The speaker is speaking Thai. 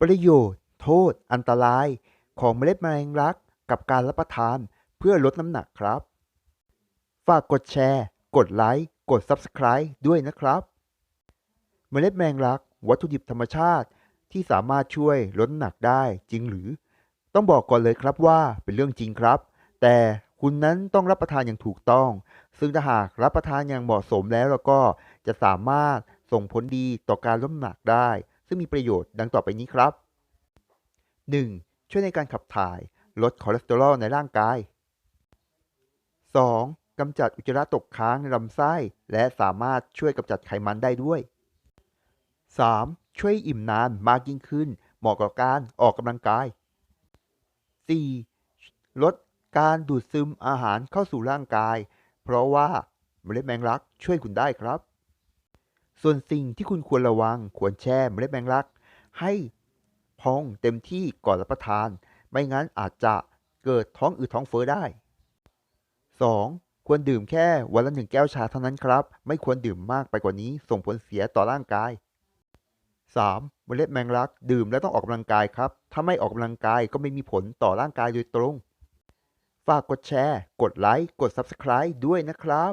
ประโยชน์ โทษ อันตราย ของเมล็ดแมลงรักกับการรับประทานเพื่อลดน้ำหนักครับ ฝากกดแชร์ กดไลค์กด Subscribe ด้วยนะครับ เมล็ดแมลงรัก วัตถุดิบธรรมชาติที่สามารถช่วยลดน้ำหนักได้จริงหรือ ต้องบอกก่อนเลยครับว่าเป็นเรื่องจริงครับ แต่คุณนั้นต้องรับประทานอย่างถูกต้อง ซึ่งถ้าหากรับประทานอย่างเหมาะสมแล้วแล้วก็จะสามารถส่งผลดีต่อการลดน้ำหนักได้ ซึ่งมีประโยชน์ดังต่อไปนี้ครับ 1. ช่วยในการขับถ่าย ลดคอเลสเตอรอลในร่างกาย 2. กำจัดอุจจาระตกค้างในลำไส้ และสามารถช่วยกำจัดไขมันได้ด้วย 3. ช่วยอิ่มนานมากยิ่งขึ้น เหมาะกับการออกกำลังกาย 4. ลดการดูดซึมอาหารเข้าสู่ร่างกาย เพราะว่าเมล็ดแมงลักช่วยคุณได้ครับ ส่วนสิ่งที่คุณควรระวังควรแช่เมล็ดแมงลัก ให้พองเต็มที่ก่อนรับประทาน ไม่งั้นอาจจะเกิดท้องอืดท้องเฟ้อได้ 2. ควรดื่มแค่วันละหนึ่งแก้วชาเท่านั้นครับ ไม่ควรดื่มมากไปกว่านี้ ส่งผลเสียต่อร่างกาย 3. เมล็ดแมงลัก ดื่มแล้วต้องออกกำลังกายครับ ถ้าไม่ออกกำลังกายก็ไม่มีผลต่อร่างกายโดยตรง ฝากกดแชร์ กดไลค์ กด Subscribe ด้วยนะครับ